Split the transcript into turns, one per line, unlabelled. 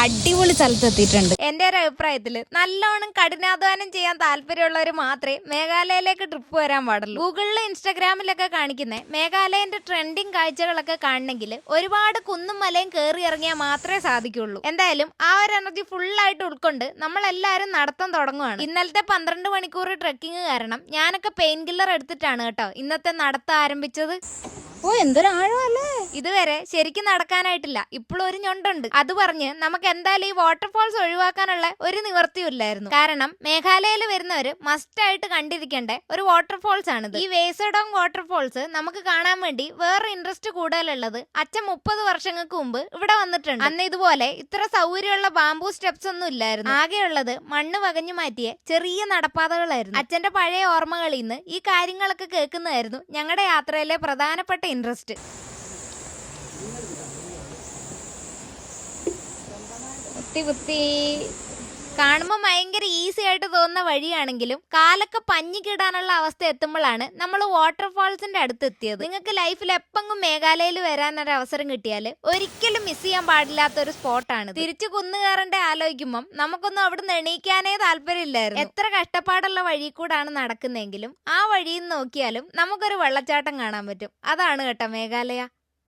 അടിപൊളി സ്ഥലത്ത് എത്തിയിട്ടുണ്ട്
എന്റെ ഒരു അഭിപ്രായത്തിൽ നല്ലോണം കഠിനാധ്വാനം ചെയ്യാൻ താല്പര്യമുള്ളവർ മാത്രമേ മേഘാലയയിലേക്ക് ട്രിപ്പ് വരാൻ പാടുള്ളൂ. ഗൂഗിളിലും ഇൻസ്റ്റാഗ്രാമിലൊക്കെ കാണിക്കുന്ന മേഘാലയന്റെ ട്രെൻഡിങ് കാഴ്ചകളൊക്കെ കാണണമെങ്കിൽ ഒരുപാട് കുന്നും മലയും കയറി ഇറങ്ങിയാൽ മാത്രമേ സാധിക്കുള്ളൂ എന്തായാലും ആ ഒരു എനർജി ഫുള്ളായിട്ട് ഉൾക്കൊണ്ട് നമ്മൾ എല്ലാവരും നടത്താൻ തുടങ്ങുവാണ്. ഇന്നലത്തെ പന്ത്രണ്ട് മണിക്കൂർ ട്രെക്കിംഗ് കാരണം ഞാനൊക്കെ പെയിൻ കില്ലർ എടുത്തിട്ടാണ് കേട്ടോ ഇന്നത്തെ നടത്തം ആരംഭിച്ചത്.
ഓ എന്തൊരു ആഴമല്ലേ
ഇതുവരെ ശരിക്കും നടക്കാനായിട്ടില്ല. ഇപ്പോഴും ഒരു ഞൊണ്ടുണ്ട്. അത് പറഞ്ഞ് നമുക്ക് എന്തായാലും ഈ വാട്ടർഫോൾസ് ഒഴിവാക്കാനുള്ള ഒരു നിവർത്തിയില്ലായിരുന്നു കാരണം മേഘാലയയിൽ വരുന്നവര് മസ്റ്റ് ആയിട്ട് കണ്ടിരിക്കേണ്ട ഒരു വാട്ടർഫോൾസ് ആണ് ഈ വേസഡോങ് വാട്ടർഫോൾസ് നമുക്ക് കാണാൻ വേണ്ടി വേറെ ഇൻട്രസ്റ്റ് കൂടുതലുള്ളത് അച്ഛൻ മുപ്പത് വർഷങ്ങൾക്ക് മുമ്പ് ഇവിടെ വന്നിട്ടുണ്ട്. അന്ന് ഇതുപോലെ ഇത്ര സൗകര്യമുള്ള ബാംബു സ്റ്റെപ്സ് ഒന്നും ഇല്ലായിരുന്നു. ആകെയുള്ളത് മണ്ണ് വകഞ്ഞു മാറ്റിയ ചെറിയ നടപ്പാതകളായിരുന്നു. അച്ഛന്റെ പഴയ ഓർമ്മകളിൽ നിന്ന് ഈ കാര്യങ്ങളൊക്കെ കേൾക്കുന്നതായിരുന്നു ഞങ്ങളുടെ യാത്രയിലെ പ്രധാനപ്പെട്ട ഇൻട്രസ്റ്റ് കുത്തി കുത്തി കാണുമ്പോൾ ഭയങ്കര ഈസി ആയിട്ട് തോന്നുന്ന വഴിയാണെങ്കിലും കാലൊക്കെ പഞ്ഞിക്കിടാനുള്ള അവസ്ഥ എത്തുമ്പോഴാണ് നമ്മൾ വാട്ടർഫാൾസിന്റെ അടുത്ത് എത്തിയത്. നിങ്ങൾക്ക് ലൈഫിൽ എപ്പങ്ങും മേഘാലയയിൽ വരാൻ ഒരു അവസരം കിട്ടിയാൽ ഒരിക്കലും മിസ് ചെയ്യാൻ പാടില്ലാത്ത ഒരു സ്പോട്ടാണ് തിരിച്ചു കുന്നുകയറേണ്ട ആലോചിക്കുമ്പോൾ ആലോചിക്കുമ്പം നമുക്കൊന്നും അവിടെ എണീക്കാനേ താല്പര്യമില്ലായിരുന്നു. എത്ര കഷ്ടപ്പാടുള്ള വഴി കൂടാണ് നടക്കുന്നതെങ്കിലും ആ വഴിയിൽ നോക്കിയാലും നമുക്കൊരു വെള്ളച്ചാട്ടം കാണാൻ പറ്റും. അതാണ് കേട്ടോ മേഘാലയ.